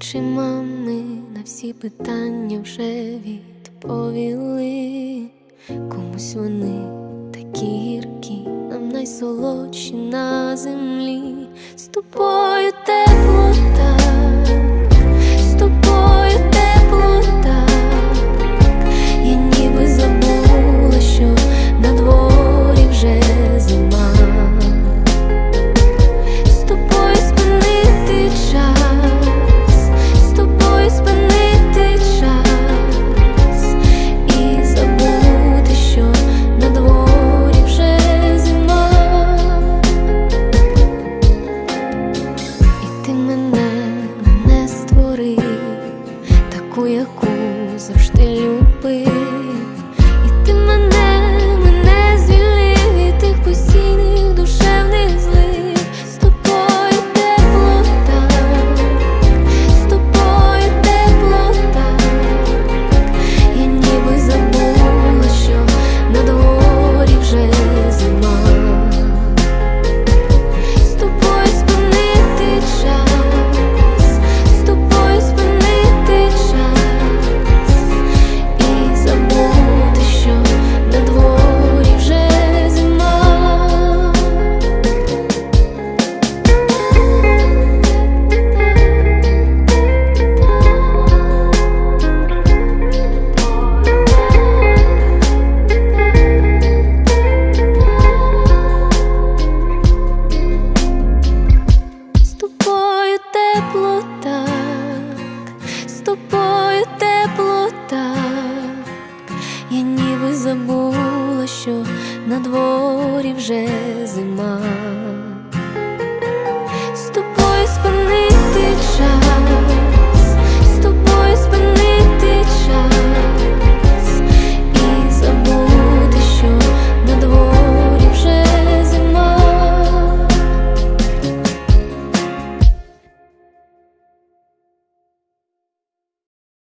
очима ми на всі питання вже відповіли, комусь вони такі гіркі, нам найсолодші на землі, з тобою теплота. тепло так, з тобою тепло так, я ніби забула, що на дворі вже зима.